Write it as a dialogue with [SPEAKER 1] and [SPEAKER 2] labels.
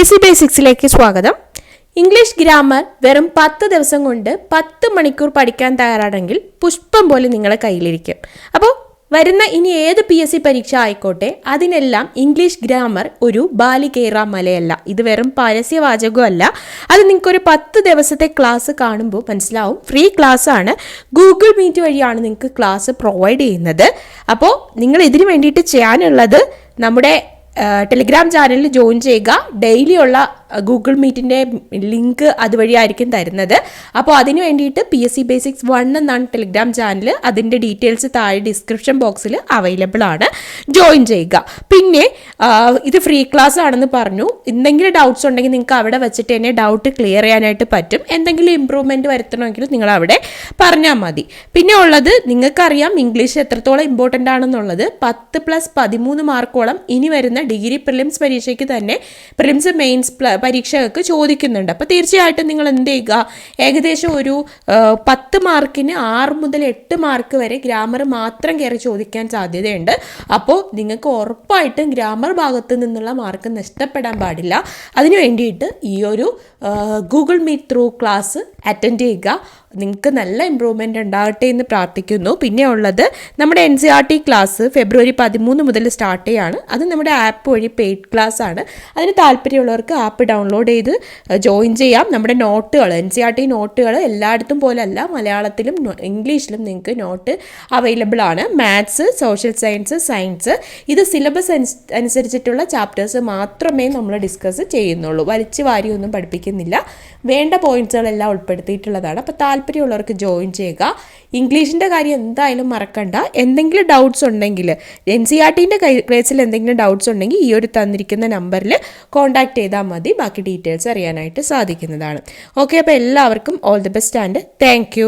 [SPEAKER 1] S C ബേസിക്സിലേക്ക് സ്വാഗതം. English grammar വെറും പത്ത് ദിവസം കൊണ്ട് പത്ത് മണിക്കൂർ പഠിക്കാൻ തയ്യാറാണെങ്കിൽ പുഷ്പം പോലെ നിങ്ങളെ കയ്യിലിരിക്കും. അപ്പോൾ വരുന്ന ഇനി ഏത് പി എസ് സി പരീക്ഷ ആയിക്കോട്ടെ അതിനെല്ലാം ഇംഗ്ലീഷ് ഗ്രാമർ ഒരു ബാലികേറ മലയല്ല. ഇത് വെറും പരസ്യവാചകമല്ല. അത് നിങ്ങൾക്കൊരു പത്ത് ദിവസത്തെ ക്ലാസ് കാണുമ്പോൾ മനസ്സിലാവും. ഫ്രീ ക്ലാസ് ആണ്. ഗൂഗിൾ മീറ്റ് വഴിയാണ് നിങ്ങൾക്ക് ക്ലാസ് പ്രൊവൈഡ് ചെയ്യുന്നത്. അപ്പോൾ നിങ്ങൾ ഇതിന് വേണ്ടിയിട്ട് ചെയ്യാനുള്ളത് നമ്മുടെ ടെലിഗ്രാം ചാനലിൽ ജോയിൻ ചെയ്യുക. ഡെയിലി ഉള്ള ഗൂഗിൾ മീറ്റിന്റെ ലിങ്ക് അതുവഴി ആയിരിക്കും തരുന്നത്. അപ്പോൾ അതിന് വേണ്ടിയിട്ട് P S C basics one എന്നാണ് ടെലിഗ്രാം ചാനൽ അതിന്റെ ഡീറ്റെയിൽസ് താഴെ ഡിസ്ക്രിപ്ഷൻ ബോക്സിൽ അവൈലബിൾ ആണ്. ജോയിൻ ചെയ്യുക. പിന്നെ ഇത് ഫ്രീ ക്ലാസ് ആണെന്ന് പറഞ്ഞു. എന്തെങ്കിലും ഡൗട്ട്സ് ഉണ്ടെങ്കിൽ നിങ്ങൾക്ക് അവിടെ വെച്ചിട്ട് തന്നെ ഡൗട്ട് ക്ലിയർ ചെയ്യാനായിട്ട് പറ്റും. എന്തെങ്കിലും ഇമ്പ്രൂവ്മെന്റ് വരുത്തണമെങ്കിൽ നിങ്ങൾ അവിടെ പറഞ്ഞാൽ മതി. പിന്നെ ഉള്ളത് നിങ്ങൾക്കറിയാം ഇംഗ്ലീഷ് എത്രത്തോളം ഇമ്പോർട്ടന്റ് ആണെന്നുള്ളത്. പത്ത് പ്ലസ് പതിമൂന്ന് മാർക്കോളം ഇനി വരുന്ന ഡിഗ്രി പ്രിലിംസ് പരീക്ഷയ്ക്ക് തന്നെ പ്രിലിംസ് മെയിൻസ് പരീക്ഷകൾക്ക് ചോദിക്കുന്നുണ്ട്. അപ്പോൾ തീർച്ചയായിട്ടും നിങ്ങൾ എന്ത് ചെയ്യുക? ഏകദേശം ഒരു പത്ത് മാർക്കിന് ആറ് മുതൽ എട്ട് മാർക്ക് വരെ ഗ്രാമർ മാത്രം കയറി ചോദിക്കാൻ സാധ്യതയുണ്ട്. അപ്പോൾ നിങ്ങൾക്ക് ഉറപ്പായിട്ടും ഗ്രാമർ ഭാഗത്ത് നിന്നുള്ള മാർക്ക് നഷ്ടപ്പെടാൻ പാടില്ല. അതിനു വേണ്ടിയിട്ട് ഈ ഒരു Google Meet through class attend ചെയ്യുക. നിങ്ങൾക്ക് നല്ല ഇമ്പ്രൂവ്മെന്റ് ഉണ്ടാകട്ടെ എന്ന് പ്രാർത്ഥിക്കുന്നു. പിന്നെ ഉള്ളത് നമ്മുടെ N C R T class February പതിമൂന്ന് മുതൽ സ്റ്റാർട്ട് ചെയ്യാണ്. അത് നമ്മുടെ ആപ്പ് വഴി പെയ്ഡ് ക്ലാസ് ആണ്. അതിന് താല്പര്യമുള്ളവർക്ക് ആപ്പ് ഡൗൺലോഡ് ചെയ്ത് ജോയിൻ ചെയ്യാം. നമ്മുടെ നോട്ടുകൾ എൻ സി ആർ ടി നോട്ടുകൾ എല്ലായിടത്തും പോലല്ല മലയാളത്തിലും ഇംഗ്ലീഷിലും നിങ്ങൾക്ക് നോട്ട് അവൈലബിൾ ആണ്. മാത്സ് സോഷ്യൽ സയൻസ് സയൻസ് ഇത് സിലബസ് അനുസരിച്ചിട്ടുള്ള ചാപ്റ്റേഴ്സ് മാത്രമേ നമ്മൾ ഡിസ്കസ് ചെയ്യുന്നുള്ളൂ. വലിച്ചു വാരിയൊന്നും പഠിപ്പിക്കുന്നില്ല. വേണ്ട പോയിന്റ്സുകളെല്ലാം ഉൾപ്പെടുത്തിയിട്ടുള്ളതാണ്. അപ്പോൾ താല്പര്യമുള്ളവർക്ക് ജോയിൻ ചെയ്യുക. ഇംഗ്ലീഷിന്റെ കാര്യം എന്തായാലും മറക്കണ്ട. എന്തെങ്കിലും ഡൗട്ട്സ് ഉണ്ടെങ്കിൽ എൻ സി ആർ ടിന്റെ കേസിൽ എന്തെങ്കിലും ഡൗട്ട്സ് ഉണ്ടെങ്കിൽ ഈ ഒരു തന്നിരിക്കുന്ന നമ്പറിൽ കോൺടാക്ട് ചെയ്താൽ മതി. ബാക്കി ഡീറ്റെയിൽസ് അറിയാനായിട്ട് സാധിക്കുന്നതാണ്. ഓക്കെ അപ്പോൾ എല്ലാവർക്കും all the best and thank